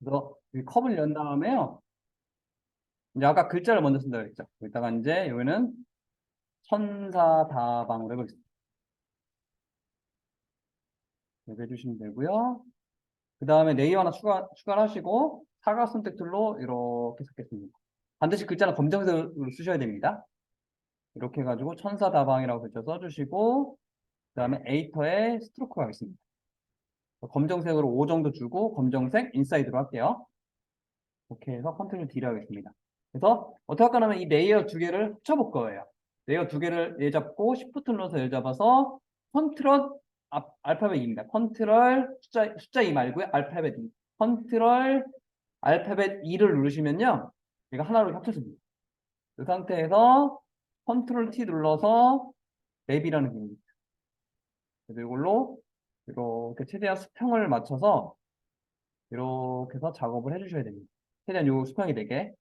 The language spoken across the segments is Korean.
그래서 이 컵을 연 다음에요. 이제 아까 글자를 먼저 쓴다 그랬죠. 여기다가 이제 여기는 천사다방으로 해보겠습니다. 이렇게 해주시면 되고요. 그 다음에 레이어 하나 추가, 추가를 하시고 사각 선택 툴로 이렇게 잡겠습니다. 반드시 글자는 검정색으로 쓰셔야 됩니다. 이렇게 해가지고 천사다방이라고 글자 써주시고 그 다음에 에이터에 스트로크 가겠습니다. 검정색으로 5 정도 주고 검정색 인사이드로 할게요. 이렇게 해서 컨트롤 D를 하겠습니다. 그래서 어떻게 할까 하면 이 레이어 두 개를 합쳐볼 거예요. 레이어 두 개를 얘 잡고 Shift 눌러서 얘 잡아서 컨트롤 앞- 알파벳 2입니다. 컨트롤 숫자, 숫자 2 말고요. 알파벳 2. 컨트롤 알파벳 2를 누르시면요. 얘가 하나로 합쳐집니다. 그 상태에서 컨트롤 T 눌러서 맵이라는 기능입니다. 그래서 이걸로 이렇게 최대한 수평을 맞춰서 이렇게 해서 작업을 해주셔야 됩니다. 최대한 요 수평이 되게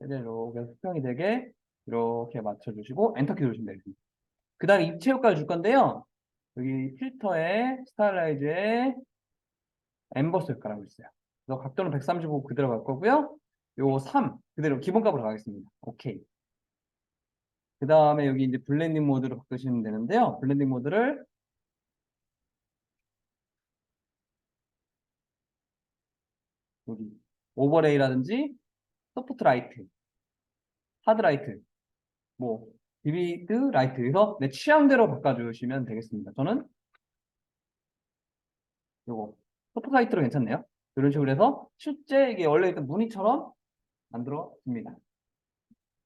최대한 이렇게 수평이 되게 이렇게 맞춰주시고 엔터키 누르시면 되겠습니다. 그 다음에 입체 효과를 줄 건데요. 여기 필터에 스타일라이즈에 엠버스 효과라고 있어요. 그래서 각도는 135 그대로 갈 거고요. 요 3 그대로 기본값으로 가겠습니다. 오케이. 그 다음에 여기 이제 블렌딩 모드로 바꾸시면 되는데요. 블렌딩 모드를 여기 오버레이라든지 소프트 라이트, 하드 라이트, 뭐 비비드 라이트 그래서 내 취향대로 바꿔주시면 되겠습니다. 저는 요거 소프트 라이트로 괜찮네요. 이런 식으로 해서 실제 이게 원래 있던 무늬처럼 만들어집니다.